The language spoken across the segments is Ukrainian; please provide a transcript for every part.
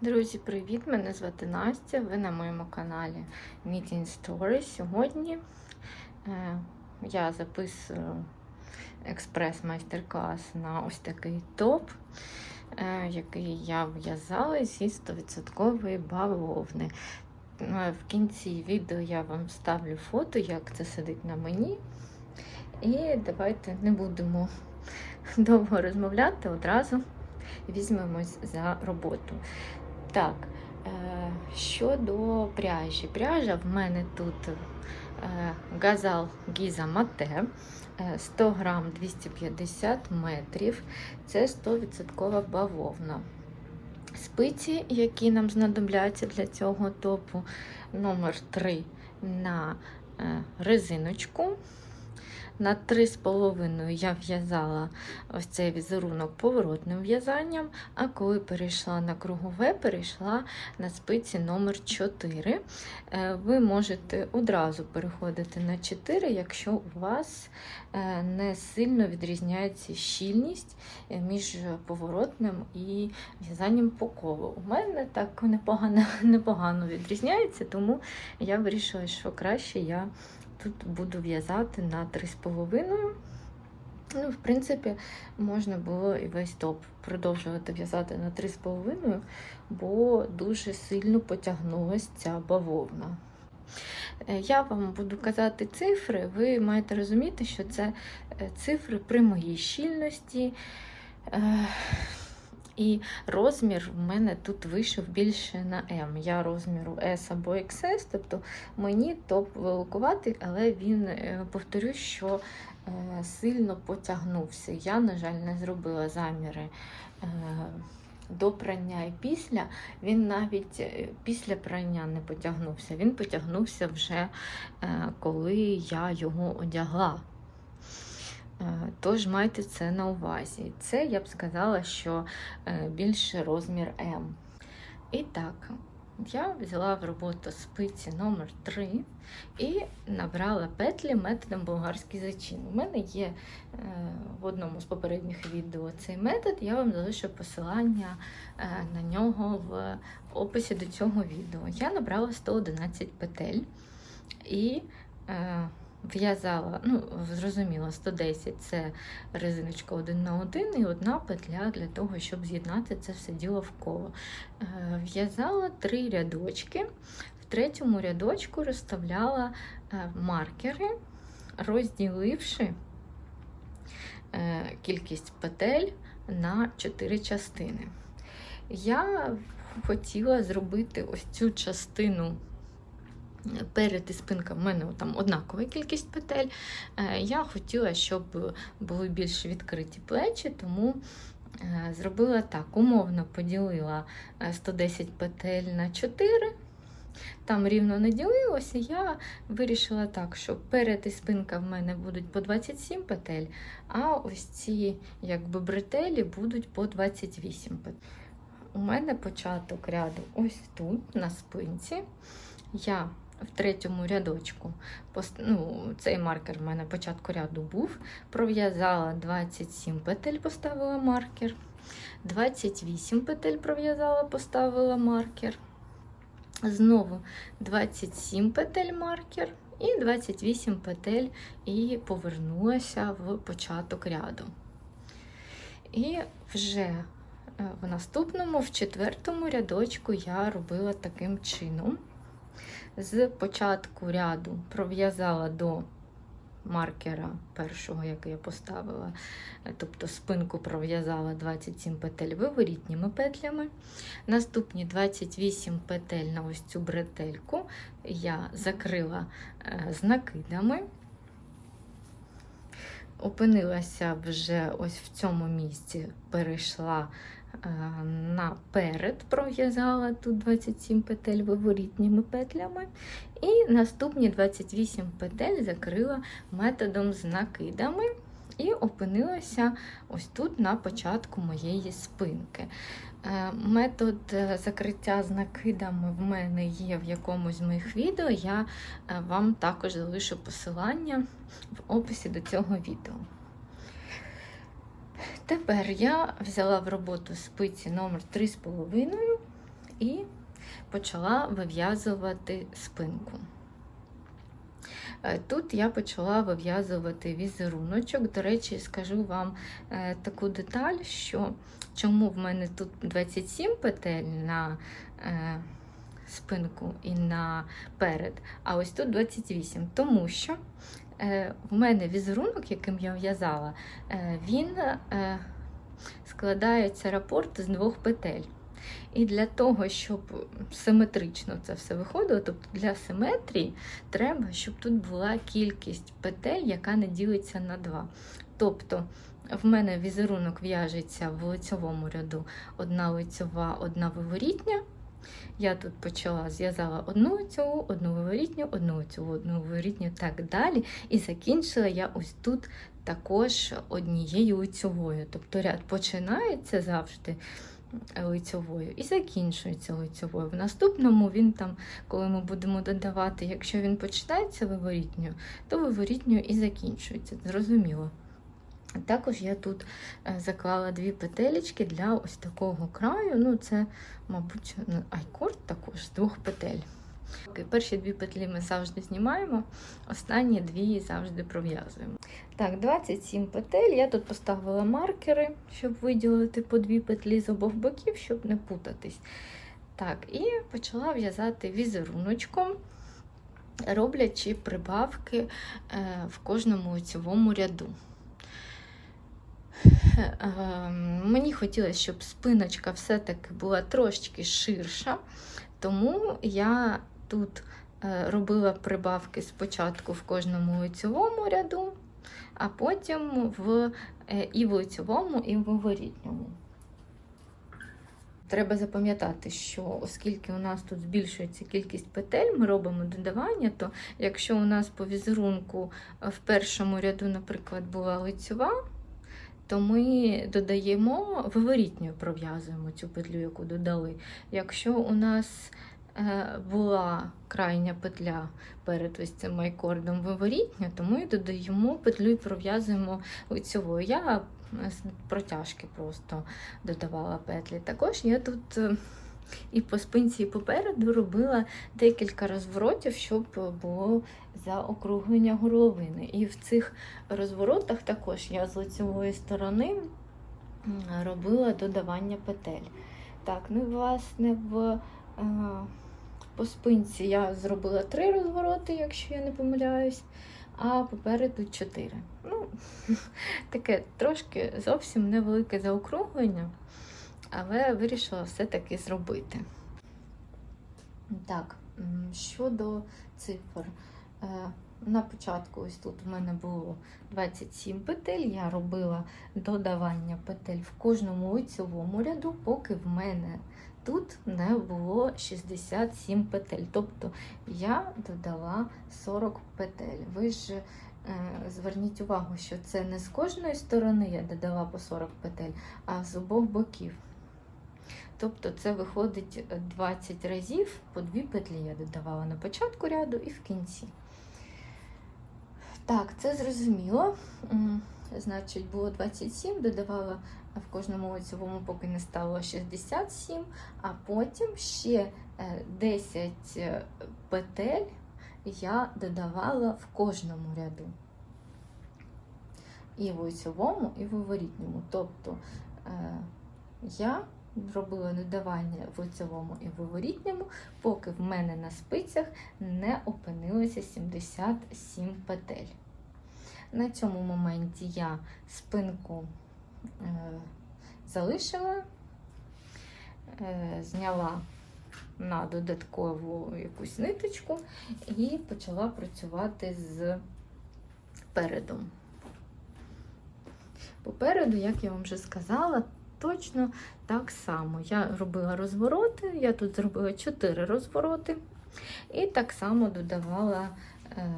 Друзі, привіт! Мене звати Настя. Ви на моєму каналі Meeting Story. Сьогодні е, я записую експрес-майстер-клас на ось такий топ, е, який я в'язала зі 100% бавовни. Е, В кінці відео я вам вставлю фото, як це сидить на мені. І давайте не будемо довго розмовляти, одразу візьмемось за роботу. Так, е, щодо пряжі. Пряжа в мене тут е, газал Гіза Мате, е, 100 грам 250 метрів. Це 100% бавовна. Спиці, які нам знадобляться для цього топу, номер 3 на е, резиночку. На 3,5 я в'язала ось цей візерунок поворотним в'язанням, а коли перейшла на кругове, перейшла на спиці номер 4. Е, Ви можете одразу переходити на 4, якщо у вас е, не сильно відрізняється щільність е, між поворотним і в'язанням по колу. У мене так непогано, непогано відрізняється, тому я вирішила, що краще я тут буду в'язати на 3,5. Ну, в принципі, можна було і весь топ продовжувати в'язати на 3,5, бо дуже сильно потягнулася ця бавовна. Е, Я вам буду казати цифри, ви маєте розуміти, що це е, цифри при моїй щільності. І розмір в мене тут вийшов більше на М. Я розміру S або XS, тобто мені топ великуватий, але він, е, повторюсь, що е, сильно потягнувся. Я, на жаль, не зробила заміри е, до прання і після. Він навіть після прання не потягнувся. Він потягнувся вже коли я його одягла. Е, Тож майте це на увазі. Це я б сказала, що е, більше розмір М. І так, я взяла в роботу спиці номер 3 і набрала петлі методом болгарський зачин. У мене є е, в одному з попередніх відео цей метод, я вам залишу посилання на нього в описі до цього відео. Я набрала 111 петель і в'язала, ну, зрозуміло, 110 це резиночка один на один і одна петля для того, щоб з'єднати це все діло в коло. Е, В'язала три рядочки. В третьому рядочку розставляла е, маркери, розділивши е, кількість петель на 4 частини. Я хотіла зробити ось цю частину перед і спинка в мене там однакова кількість петель. Е, Я хотіла, щоб були більш відкриті плечі, тому е, зробила так: умовно поділила е, 110 петель на 4. Там рівно не ділилося, я вирішила так, що перед і спинка в мене будуть по 27 петель, а ось ці якби бретелі будуть по 28 петель. У мене початок ряду ось тут, на спинці. Я в третьому рядочку, ну, цей маркер в мене початку ряду був, пров'язала 27 петель, поставила маркер, 28 петель пров'язала, поставила маркер. Знову 27 петель маркер і 28 петель і повернулася в початок ряду. І вже е, в наступному, в четвертому рядочку я робила таким чином з початку ряду пров'язала до маркера першого, який я поставила, тобто спинку пров'язала 27 петель виворітніми петлями. Наступні 28 петель на ось цю бретельку я закрила е, з накидами. Опинилася вже ось в цьому місці, перейшла наперед, пров'язала тут 27 петель виворітніми петлями. І наступні 28 петель закрила методом з накидами. І опинилася ось тут на початку моєї спинки. Е, Метод е, закриття з накидами в мене є в якомусь з моїх відео. Я е, вам також залишу посилання в описі до цього відео. Тепер я взяла в роботу спиці номер 3,5 і почала вив'язувати спинку. Е, Тут я почала вив'язувати візеруночок. До речі, скажу вам е, таку деталь, що чому в мене тут 27 петель на е, спинку і на перед, а ось тут 28. Тому що в мене візерунок, яким я в'язала, е, він е, складається рапорт з двох петель. І для того, щоб симетрично це все виходило, тобто для симетрії, треба, щоб тут була кількість петель, яка не ділиться на два. Тобто в мене візерунок в'яжеться в лицьовому ряду одна лицьова, одна виворітня. Я тут почала зв'язала одну лицьову, одну виворітню, одну лицьову, одну виворітню, так далі. І закінчила я ось тут також однією лицьовою. Тобто ряд починається завжди лицьовою і закінчується лицьовою. В наступному він там, коли ми будемо додавати, якщо він починається виворітньою, то виворітньою і закінчується. Зрозуміло. Також я тут е, заклала дві петелечки для ось такого краю. Ну, це, мабуть, ну, айкорд також з двох петель. Перші дві петлі ми завжди знімаємо, останні дві завжди пров'язуємо. Так, 27 петель. Я тут поставила маркери, щоб виділити по дві петлі з обох боків, щоб не путатись. Так, і почала в'язати візеруночком, роблячи прибавки е, в кожному лицьовому ряду. Е, Мені хотілося, щоб спиночка все-таки була трошки ширша, тому я тут е, робила прибавки спочатку в кожному лицьовому ряду, а потім в, е, і в лицьовому, і в виворітньому. Треба запам'ятати, що оскільки у нас тут збільшується кількість петель, ми робимо додавання, то якщо у нас по візерунку в першому ряду, наприклад, була лицьова, то ми додаємо виворітньою пров'язуємо цю петлю, яку додали. Якщо у нас е, була крайня петля перед ось цим майкордом виворітня, то ми додаємо петлю і пров'язуємо лицьовою. Я протяжки просто додавала петлі. Також я тут е, і по спинці, і попереду робила декілька розворотів, щоб було заокруглення горловини. І в цих розворотах також я з лицевої сторони робила додавання петель. Так, ну і власне в е, по спинці я зробила три розвороти, якщо я не помиляюсь, а попереду чотири. Ну, таке трошки зовсім невелике заокруглення, але вирішила все-таки зробити. Так, щодо цифр. Е, На початку, ось тут в мене було 27 петель. Я робила додавання петель в кожному лицьовому ряду, поки в мене тут не було 67 петель. Тобто я додала 40 петель. Ви ж е, зверніть увагу, що це не з кожної сторони я додала по 40 петель, а з обох боків. Тобто це виходить 20 разів по дві петлі я додавала на початку ряду і в кінці. Так, це зрозуміло. Значить, було 27, додавала в кожному лицевому, поки не стало 67, а потім ще е, 10 е, петель я додавала в кожному ряду. І в лицевому, і в виворітньому. Тобто е, я робила додавання в лицевому і виворітньому, поки в мене на спицях не опинилося 77 петель. На цьому моменті я спинку е, залишила, е, зняла на додаткову якусь ниточку і почала працювати з передом. Попереду, як я вам вже сказала, точно так само. Я робила розвороти, я тут зробила 4 розвороти, і так само додавала е,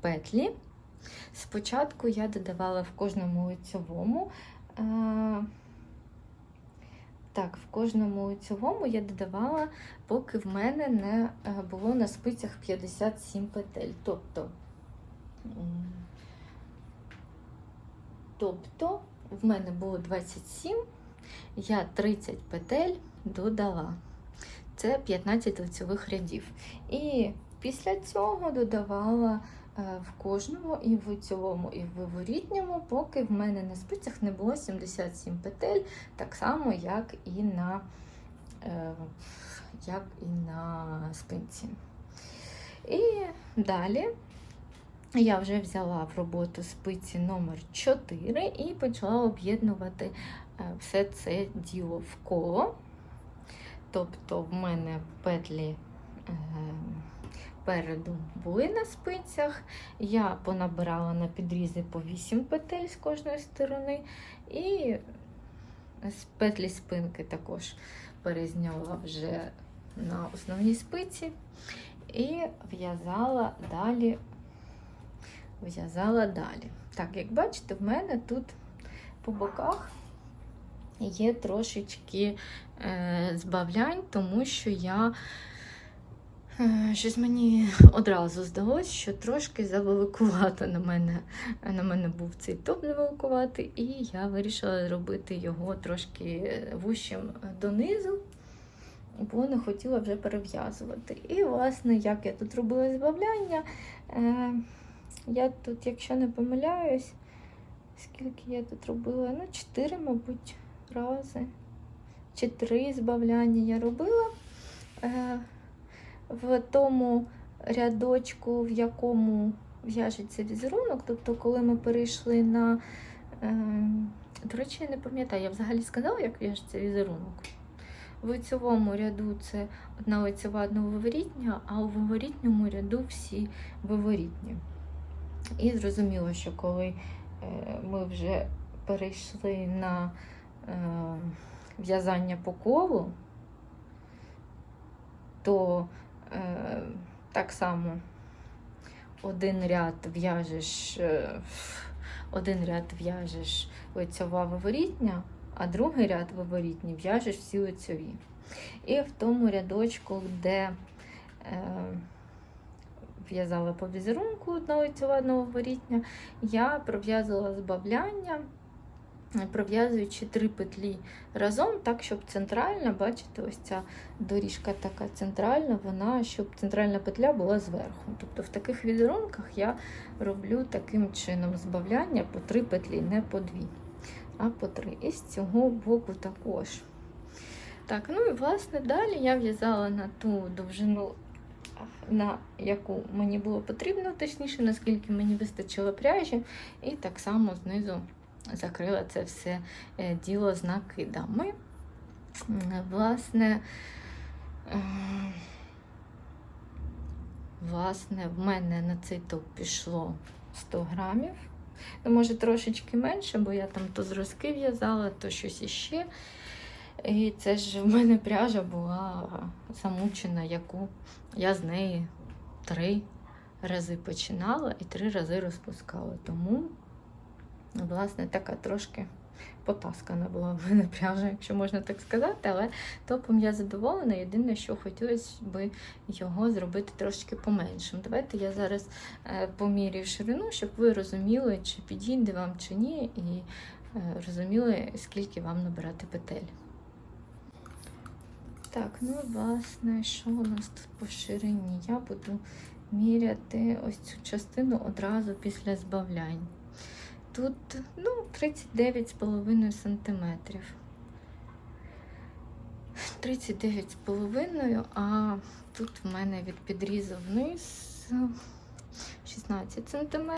петлі. Спочатку я додавала в кожному лицьовому. Е, так, в кожному лицьовому я додавала, поки в мене не е, було на спицях 57 петель. Тобто, тобто в мене було 27, я 30 петель додала. Це 15 лицьових рядів. І після цього додавала е, в кожному і в лицьовому, і в виворітньому, поки в мене на спицях не було 77 петель, так само, як і на, е, як і на спинці. І далі я вже взяла в роботу спиці номер 4 і почала об'єднувати е, все це діло в коло. Тобто в мене петлі е, переду були на спицях. Я понабирала на підрізи по 8 петель з кожної сторони, і з петлі спинки також перезняла вже на основній спиці і в'язала далі. В'язала далі. Так, як бачите, в мене тут по боках є трошечки е, збавлянь, тому що я е, щось мені одразу здалось, що трошки завеликувато на мене, на мене був цей топ завеликувати, і я вирішила зробити його трошки вущим донизу, бо не хотіла вже перев'язувати. І, власне, як я тут робила збавляння, е, я тут, якщо не помиляюсь, скільки я тут робила? Ну, 4, мабуть, рази. Чи три збавляння я робила е, в тому рядочку, в якому в'яжеться візерунок. Тобто, коли ми перейшли на. Е, до речі, я не пам'ятаю, я взагалі сказала, як в'яжеться візерунок. В лицьовому ряду це одна лицьова, одна виворітня, а у виворітньому ряду всі виворітні. І зрозуміло, що коли е, ми вже перейшли на е, в'язання по колу, то е, так само один ряд в'яжеш, один ряд в'яжеш лицьова виворітня, а другий ряд виворітні в'яжеш всі лицьові. І в тому рядочку, де в'язала по візерунку одна лицьова, одна виворітня, я пров'язувала збавляння, пров'язуючи три петлі разом, так, щоб центральна, бачите, ось ця доріжка така центральна, вона, щоб центральна петля була зверху. Тобто в таких візерунках я роблю таким чином збавляння по три петлі, не по дві, а по три. І з цього боку також. Так, ну і власне далі я в'язала на ту довжину на яку мені було потрібно, точніше, наскільки мені вистачило пряжі, і так само знизу закрила це все е, діло з накидами. Власне, е, власне, в мене на цей топ пішло 100 грамів. Ну, може, трошечки менше, бо я там то зразки в'язала, то щось іще. І це ж в мене пряжа була замучена, яку я з неї три рази починала і три рази розпускала. Тому, власне, така трошки потаскана була в мене пряжа, якщо можна так сказати, але топом я задоволена. Єдине, що хотілося б його зробити трошки поменшим. Давайте я зараз е, помірюю ширину, щоб ви розуміли, чи підійде вам, чи ні, і е, розуміли, скільки вам набирати петель. Так, ну, власне, що у нас тут по ширині? Я буду міряти ось цю частину одразу після збавлянь. Тут ну, 39,5 см. 39,5, а тут в мене від підрізу вниз 16 см,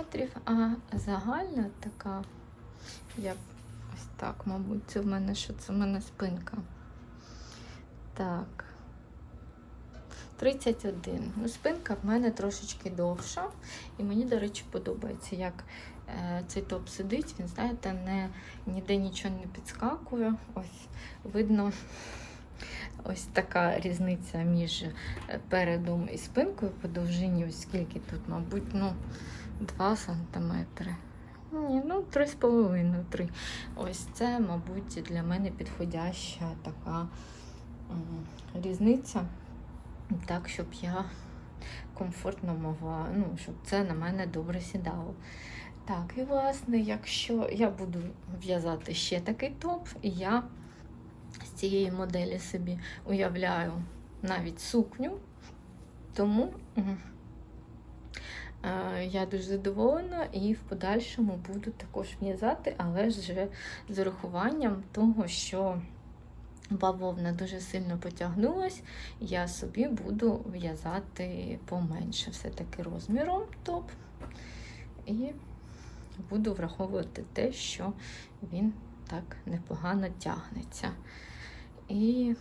а загальна така, я ось так, мабуть, це в мене що це в мене спинка. Так. 31. Ну, Спинка в мене трошечки довша. І мені, до речі, подобається, як е, цей топ сидить. Він, знаєте, не, ніде нічого не підскакує. Ось видно ось така різниця між е, передом і спинкою по довжині, ось скільки тут, мабуть, ну, 2 сантиметри. Ні, ну 3,5-3. Ось це, мабуть, для мене підходяща така різниця, так, щоб я комфортно могла, ну, щоб це на мене добре сідало. Так, і власне, якщо я буду в'язати ще такий топ, я з цієї моделі собі уявляю навіть сукню. Тому е, я дуже задоволена і в подальшому буду також в'язати, але ж з урахуванням того, що бавовна дуже сильно потягнулась, я собі буду в'язати поменше все-таки розміром топ. І буду враховувати те, що він так непогано тягнеться. І,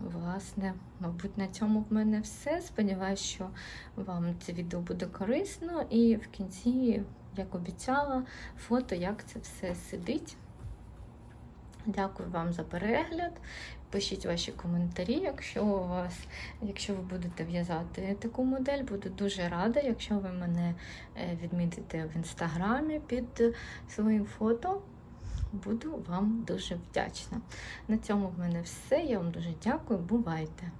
власне, мабуть, на цьому в мене все. Сподіваюсь, що вам це відео буде корисно. І в кінці, як обіцяла, фото, як це все сидить. Дякую вам за перегляд. Пишіть ваші коментарі, якщо у вас, якщо ви будете в'язати таку модель, буду дуже рада, якщо ви мене е, відмітите в інстаграмі під своїм фото. Буду вам дуже вдячна. На цьому в мене все. Я вам дуже дякую. Бувайте!